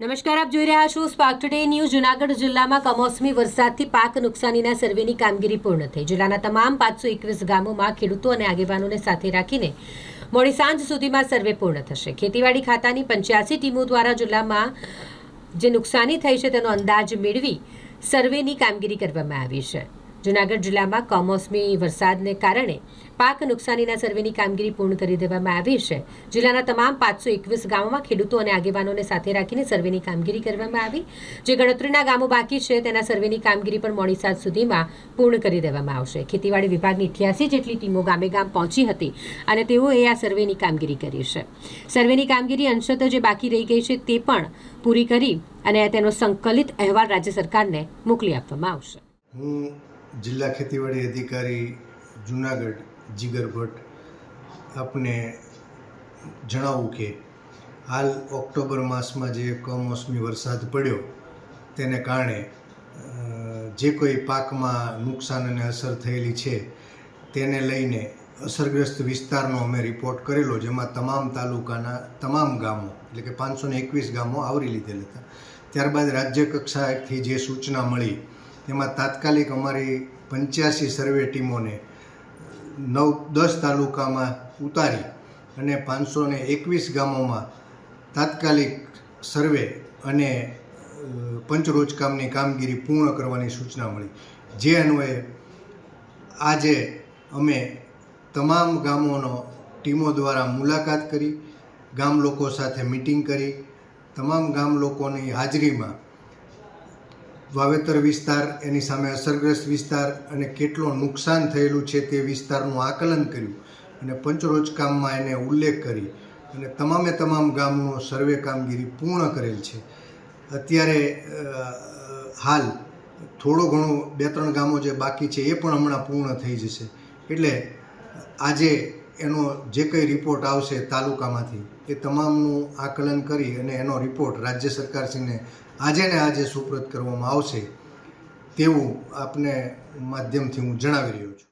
નમસ્કાર, આપ જોઈ રહ્યા છો સ્પાર્ક ટુડે ન્યૂઝ જુનાગઢ જિલ્લામાં કમોસમી વરસાદથી પાક નુકસાનીના સર્વેની કામગીરી પૂર્ણ થઈ. જિલ્લાના તમામ પાંચસો એકવીસ ગામોમાં ખેડૂતો અને આગેવાનોને સાથે રાખીને મોડી સાંજ સુધીમાં સર્વે પૂર્ણ થશે. ખેતીવાડી ખાતાની પંચ્યાસી ટીમો દ્વારા જિલ્લામાં જે નુકસાની થઈ છે તેનો અંદાજ મેળવી સર્વેની કામગીરી કરવામાં આવી છે. જુનાગઢ જિલ્લામાં કમોસમી વરસાદને કારણે પાક નુકસાનીના સર્વેની કામગીરી પૂર્ણ કરી દેવામાં આવી છે. જિલ્લાના તમામ પાંચસો એકવીસ ગામોમાં ખેડૂતો અને આગેવાનોને સાથે રાખીને સર્વેની કામગીરી કરવામાં આવી. જે ગણતરીના ગામો બાકી છે, તેના સર્વેની કામગીરી પણ મોડી સાત સુધીમાં પૂર્ણ કરી દેવામાં આવશે. ખેતીવાડી વિભાગની અઠ્યાસી જેટલી ટીમો ગામે ગામ પહોંચી હતી અને તેઓએ આ સર્વેની કામગીરી કરી છે. સર્વેની કામગીરી અંશત જે બાકી રહી ગઈ છે, તે પણ પૂરી કરી અને તેનો સંકલિત અહેવાલ રાજ્ય સરકારને મોકલી આપવામાં આવશે. જિલ્લા ખેતીવાડી અધિકારી જુનાગઢ જીગર ભટ્ટ આપને જણાવું કે હાલ ઓક્ટોબર માસમાં જે કમોસમી વરસાદ પડ્યો, તેને કારણે જે કોઈ પાકમાં નુકસાન અને અસર થયેલી છે, તેને લઈને અસરગ્રસ્ત વિસ્તારનો અમે રિપોર્ટ કરેલો, જેમાં તમામ તાલુકાના, તમામ ગામો, એટલે કે પાંચસો એકવીસ ગામો આવરી લીધેલ હતા. ત્યારબાદ રાજ્ય કક્ષાએથી જે સૂચના મળી તેમાં તાત્કાલિક અમારી પંચ્યાસી સર્વે ટીમોને નવ, દસ તાલુકામાં ઉતારી અને પાંચસો ને એકવીસ ગામોમાં તાત્કાલિક સર્વે અને પંચરોજકામની કામગીરી પૂર્ણ કરવાની સૂચના મળી. જે અન્વયે આજે અમે તમામ ગામોનો ટીમો દ્વારા મુલાકાત કરી, ગામ લોકો સાથે મિટિંગ કરી, તમામ ગામ લોકોની હાજરીમાં વાવેતર વિસ્તાર, એની સામે અસરગ્રસ્ત વિસ્તાર અને કેટલો નુકસાન થયેલું છે તે વિસ્તારનું આકલન કર્યું અને પંચરોજ કામમાં એને ઉલ્લેખ કરી અને તમામે તમામ ગામનો સર્વે કામગીરી પૂર્ણ કરેલ છે. અત્યારે હાલ થોડો ઘણો બે ત્રણ ગામો જે બાકી છે એ પણ હમણાં પૂર્ણ થઈ જશે. એટલે આજે એનો જે કંઈ રિપોર્ટ આવશે તાલુકામાંથી, એ તમામનું આકલન કરી અને એનો રિપોર્ટ રાજ્ય સરકારશ્રીને આજે ને આજે સુપ્રત કરવામાં આવશે તેવું આપને માધ્યમથી હું જણાવી રહ્યો છું.